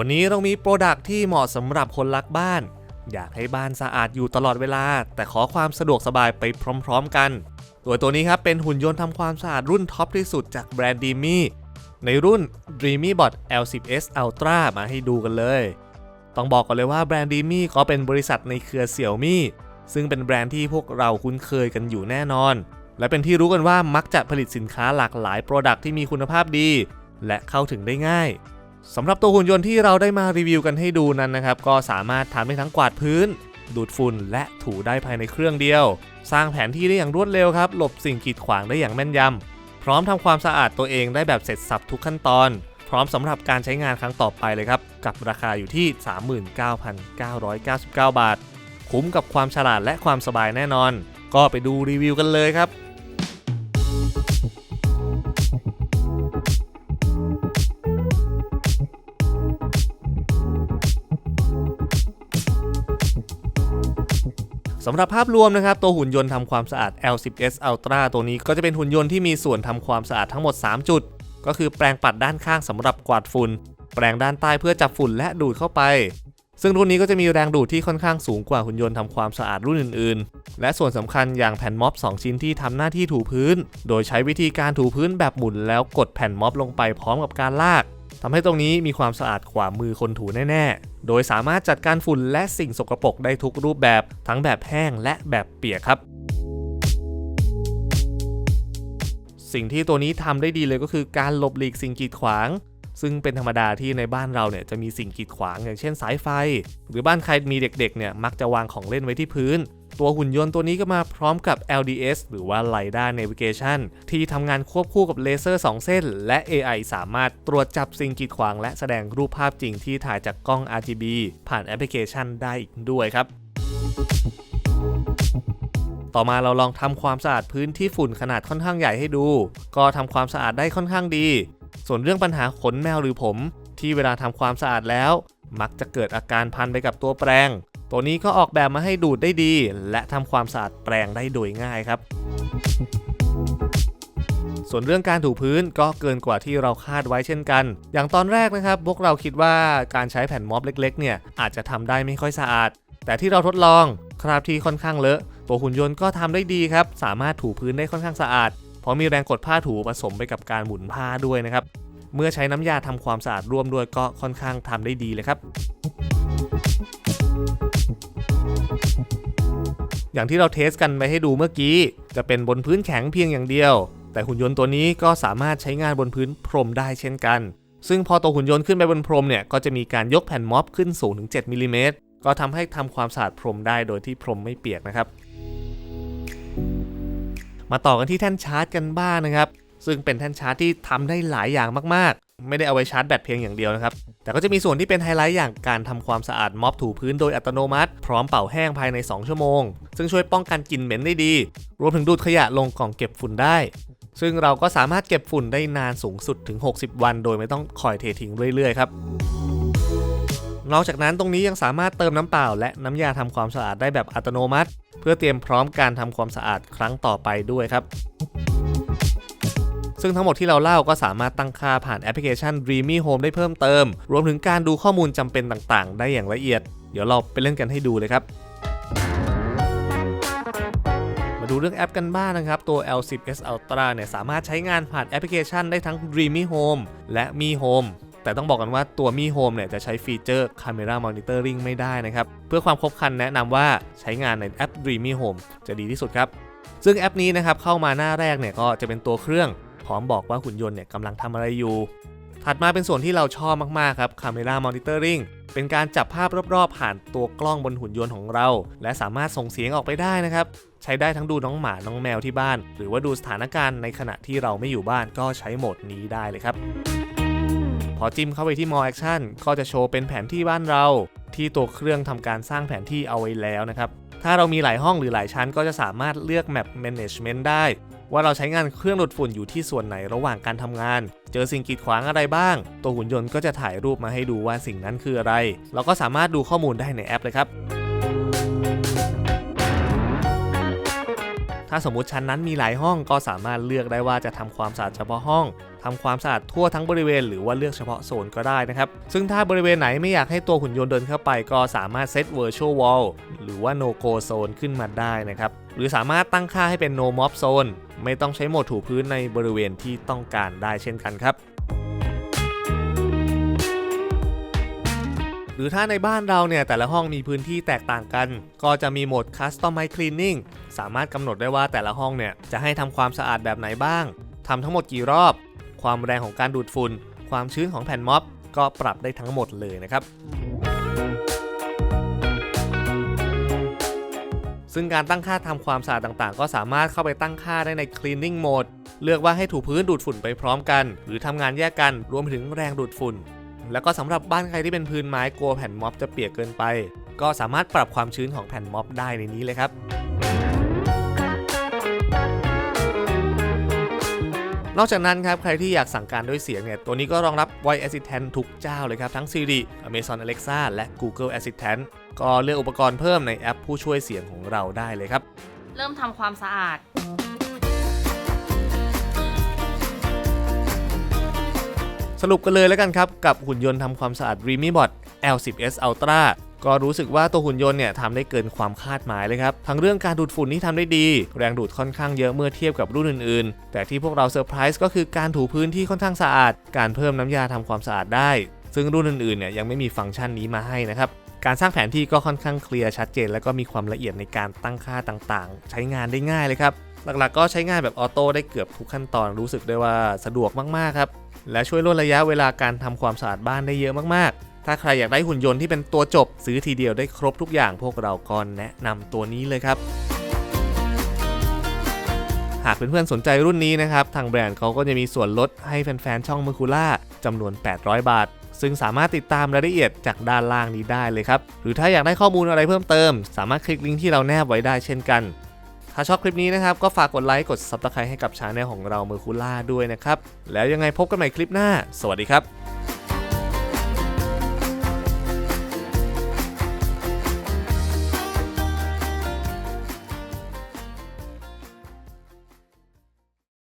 วันนี้เรามีโปรดักที่เหมาะสำหรับคนรักบ้าน อยากให้บ้านสะอาดอยู่ตลอดเวลา แต่ขอความสะดวกสบายไปพร้อมๆกันตัวตัวนี้ครับเป็นหุ่นยนต์ทำความสะอาดรุ่นท็อปที่สุดจากแบรนด์ Dreamy ในรุ่น Dreamy Bot L10s Ultra มาให้ดูกันเลย ต้องบอกก่อนเลยว่าแบรนด์ Dreamy ก็เป็นบริษัทในเครือ Xiaomi ซึ่งเป็นแบรนด์ที่พวกเราคุ้นเคยกันอยู่แน่นอน และเป็นที่รู้กันว่ามักจะผลิตสินค้าหลากหลายโปรดักที่มีคุณภาพดี และเข้าถึงได้ง่าย สำหรับตัวหุ่นยนต์ที่เราได้มารีวิวกันให้ดูนั้นนะครับ ก็สามารถทำได้ทั้งกวาดพื้น ดูดฝุ่นและถูได้ภายในเครื่องเดียว สร้างแผนที่ได้อย่างรวดเร็วครับ หลบสิ่งกีดขวางได้อย่างแม่นยำพร้อมทำความสะอาดตัวเองได้แบบเสร็จสับทุกขั้นตอน พร้อมสำหรับการใช้งานครั้งต่อไปเลยครับ กับราคาอยู่ที่ 39,999 บาท คุ้มกับความฉลาดและความสบายแน่นอน ก็ไปดูรีวิวกันเลยครับ สำหรับภาพรวมนะครับ ตัวหุ่นยนต์ทำความสะอาด L10s Ultra ตัวนี้ก็จะเป็นหุ่นยนต์ที่มีส่วนทำความสะอาดทั้งหมด 3 จุด ก็คือแปรงปัดด้านข้างสำหรับกวาดฝุ่น แปรงด้านใต้เพื่อจับฝุ่นและดูดเข้าไป ซึ่งรุ่นนี้ก็จะมีแรงดูดที่ค่อนข้างสูงกว่าหุ่นยนต์ทำความสะอาดรุ่นอื่น ๆ และส่วนสำคัญอย่างแผ่นม็อบ 2 ชิ้นที่ทำหน้าที่ถูพื้น โดยใช้วิธีการถูพื้นแบบหมุนแล้วกดแผ่นม็อบลงไปพร้อมกับการลากทำให้ตรงนี้มีความสะอาดกว่ามือคนถูแน่ๆ โดยสามารถจัดการฝุ่นและสิ่งสกปรกได้ทุกรูปแบบทั้งแบบแห้งและแบบเปียกครับสิ่งที่ตัวนี้ทำได้ดีเลยก็คือการหลบหลีกสิ่งกีดขวาง ซึ่งเป็นธรรมดาที่ในบ้านเราเนี่ยจะมีสิ่งกีดขวางอย่างเช่นสายไฟ หรือบ้านใครมีเด็กๆเนี่ยมักจะวางของเล่นไว้ที่พื้น ตัวหุ่นยนต์ตัวนี้ก็มาพร้อมกับ LDS หรือว่า LiDAR Navigation ที่ทำงานควบคู่กับเลเซอร์ 2 เส้น และ AI สามารถตรวจจับสิ่งกีดขวาง และแสดงรูปภาพจริงที่ถ่ายจากกล้อง RGB ผ่านแอปพลิเคชันได้อีกด้วยครับต่อมาเราลองทำความสะอาดพื้นที่ฝุ่นขนาดค่อนข้างใหญ่ให้ดู ก็ทำความสะอาดได้ค่อนข้างดี ส่วนเรื่องปัญหาขนแมวหรือผม ที่เวลาทำความสะอาดแล้ว มักจะเกิดอาการพันไปกับตัวแปรง ตัวนี้ก็ออกแบบมาให้ดูดได้ดี และทำความสะอาดแปรงได้โดยง่ายครับ ส่วนเรื่องการถูพื้นก็เกินกว่าที่เราคาดไว้เช่นกัน อย่างตอนแรกนะครับ พวกเราคิดว่าการใช้แผ่นม็อบเล็ก ๆ เนี่ยอาจจะทำได้ไม่ค่อยสะอาด แต่ที่เราทดลองคราบที่ค่อนข้างเลอะ ตัวหุ่นยนต์ก็ทำได้ดีครับ สามารถถูพื้นได้ค่อนข้างสะอาด เพราะมีแรงกดผ้าถูผสมไปกับการหมุนผ้าด้วยนะครับ เมื่อใช้น้ำยาทำความสะอาดร่วมด้วยก็ค่อนข้างทำได้ดีเลยครับ อย่างที่เราเทสกันไปให้ดูเมื่อกี้ จะเป็นบนพื้นแข็งเพียงอย่างเดียว แต่หุ่นยนต์ตัวนี้ก็สามารถใช้งานบนพื้นพรมได้เช่นกัน ซึ่งพอตัวหุ่นยนต์ขึ้นไปบนพรมเนี่ยก็จะมีการยกแผ่นม็อบขึ้นสูงถึง 7มิลลิเมตรก็ทำให้ทำความสะอาดพรมได้โดยที่พรมไม่เปียกนะครับ มาต่อกันที่แท่นชาร์จกันบ้างนะครับ ซึ่งเป็นแท่นชาร์จที่ทำได้หลายอย่างมาก ไม่ได้เอาไว้ชาร์จแบตเพียงอย่างเดียวนะครับ แต่ก็จะมีส่วนที่เป็นไฮไลท์อย่างการทำความสะอาดม็อบถูพื้นโดยอัตโนมัติ พร้อมเป่าแห้งภายใน 2 ชั่วโมง ซึ่งช่วยป้องกันกลิ่นเหม็นได้ดี รวมถึงดูดขยะลงกล่องเก็บฝุ่นได้ ซึ่งเราก็สามารถเก็บฝุ่นได้นานสูงสุดถึง 60 วัน โดยไม่ต้องคอยเททิ้งเรื่อยๆครับนอกจากนั้นตรงนี้ยังสามารถเติมน้ำเปล่า และน้ำยาทำความสะอาดได้แบบอัตโนมัติ เพื่อเตรียมพร้อมการทำความสะอาดครั้งต่อไปด้วยครับ ซึ่งทั้งหมดที่เราเล่าก็สามารถตั้งค่าผ่านแอปพลิเคชัน Dreamy Home ได้เพิ่มเติม รวมถึงการดูข้อมูลจำเป็นต่างๆ ได้อย่างละเอียด เดี๋ยวเราไปเล่นกันให้ดูเลยครับมาดูเรื่องแอปกันบ้างนะครับ ตัว L10s Ultra เนี่ยสามารถใช้งานผ่านแอปพลิเคชันได้ทั้ง Dreamy Home และ Mi Home แต่ต้องบอกกันว่าตัว Mi Home เนี่ยจะใช้ฟีเจอร์ Camera Monitoring ไม่ได้นะครับ เพื่อความครบครันแนะนำว่าใช้งานในแอป Dreamy Home จะดีที่สุดครับ ซึ่งแอปนี้นะครับเข้ามาหน้าแรกเนี่ยก็จะเป็นตัวเครื่อง พร้อมบอกว่าหุ่นยนต์เนี่ยกำลังทำอะไรอยู่ ถัดมาเป็นส่วนที่เราชอบมากๆครับ Camera Monitoring เป็นการจับภาพรอบๆ ผ่านตัวกล้องบนหุ่นยนต์ของเรา และสามารถส่งเสียงออกไปได้นะครับ ใช้ได้ทั้งดูน้องหมา น้องแมวที่บ้าน หรือว่าดูสถานการณ์ในขณะที่เราไม่อยู่บ้านก็ใช้โหมดนี้ได้เลยครับ พอจิ้มเข้าไปที่ More Action ก็จะโชว์เป็นแผนที่บ้านเรา ที่ตัวเครื่องทำการสร้างแผนที่เอาไว้แล้วนะครับถ้าเรามีหลายห้องหรือหลายชั้นก็จะสามารถเลือก Map Management ได้ ว่าเราใช้งานเครื่องดูดฝุ่นอยู่ที่ส่วนไหนระหว่างการทำงาน เจอสิ่งกีดขวางอะไรบ้าง ตัวหุ่นยนต์ก็จะถ่ายรูปมาให้ดูว่าสิ่งนั้นคืออะไร เราก็สามารถดูข้อมูลได้ในแอปเลยครับ ถ้าสมมุติชั้นนั้นมีหลายห้องก็สามารถเลือกได้ว่าจะทำความสะอาดเฉพาะห้องทำความสะอาดทั่วทั้งบริเวณหรือว่าเลือกเฉพาะโซนก็ได้นะครับ ซึ่งถ้าบริเวณไหนไม่อยากให้ตัวหุ่นยนต์เดินเข้าไป ก็สามารถเซต virtual wall หรือว่า no go zone ขึ้นมาได้นะครับ หรือสามารถตั้งค่าให้เป็น no mob zone ไม่ต้องใช้โหมดถูพื้นในบริเวณที่ต้องการได้เช่นกันครับ หรือถ้าในบ้านเราเนี่ยแต่ละห้องมีพื้นที่แตกต่างกัน ก็จะมีโหมด Customize Cleaning สามารถกำหนดได้ว่าแต่ละห้องเนี่ยจะให้ทำความสะอาดแบบไหนบ้างทำทั้งหมดกี่รอบ ความแรงของการดูดฝุ่น ความชื้นของแผ่นม็อบ ก็ปรับได้ทั้งหมดเลยนะครับซึ่งการตั้งค่าทำความสะอาดต่างๆ ก็สามารถเข้าไปตั้งค่าได้ใน Cleaning Mode เลือกว่าให้ถูพื้นดูดฝุ่นไปพร้อมกัน หรือทำงานแยกกันรวมถึงแรงดูดฝุ่น แล้วก็สำหรับบ้านใครที่เป็นพื้นไม้กลัวแผ่นม็อบจะเปียกเกินไป ก็สามารถปรับความชื้นของแผ่นม็อบได้ในนี้เลยครับนอกจากนั้นครับใครที่อยากสั่งการด้วยเสียงเนี่ย ตัวนี้ก็รองรับ Voice Assistant ทุกเจ้าเลยครับ ทั้ง Siri Amazon Alexa และ Google Assistant ก็เลือกอุปกรณ์เพิ่มในแอปผู้ช่วยเสียงของเราได้เลยครับ เริ่มทำความสะอาด สรุปกันเลยแล้วกันครับกับหุ่นยนต์ทำความสะอาด r e m i b o t L10s Ultra ก็รู้สึกว่าตัวหุ่นยนต์เนี่ยทำได้เกินความคาดหมายเลยครับ ทั้งเรื่องการดูดฝุ่นที่ทำได้ดี แรงดูดค่อนข้างเยอะเมื่อเทียบกับรุ่นอื่นๆ แต่ที่พวกเราเซอร์ไพรส์ก็คือการถูพื้นที่ค่อนข้างสะอาด การเพิ่มน้ำยาทำความสะอาดได้ ซึ่งรุ่นอื่นๆเนี่ยยังไม่มีฟังก์ชันนี้มาให้นะครับ การสร้างแผนที่ก็ค่อนข้างเคลียร์ชัดเจน และก็มีความละเอียดในการตั้งค่าต่างๆ ใช้งานได้ง่ายเลยครับ หลักๆก็ใช้งานแบบออโต้ได้เกือบทุกขั้นตอนรู้สึกได้ว่าสะดวกมากๆครับ และช่วยลดระยะเวลาการทำความสะอาดบ้านได้เยอะมากๆ ถ้าใครอยากได้หุ่นยนต์ที่เป็นตัวจบ ซื้อทีเดียวได้ครบทุกอย่างพวกเราก็แนะนำตัวนี้เลยครับ หากเพื่อนๆสนใจรุ่นนี้นะครับ ทางแบรนด์เขาก็จะมีส่วนลดให้แฟนๆช่องมือคูล่าจำนวน 800 บาทซึ่งสามารถติดตามรายละเอียดจากด้านล่างนี้ได้เลยครับ หรือถ้าอยากได้ข้อมูลอะไรเพิ่มเติม สามารถคลิกลิงก์ที่เราแนบไว้ได้เช่นกัน ถ้าชอบคลิปนี้นะครับ ก็ฝากกดไลค์กดซับสไครต์ให้กับช anel ของเราเมอคูล่าด้วยนะครับ แล้วยังไงพบกันใหม่คลิปหน้า สวัสดีครับ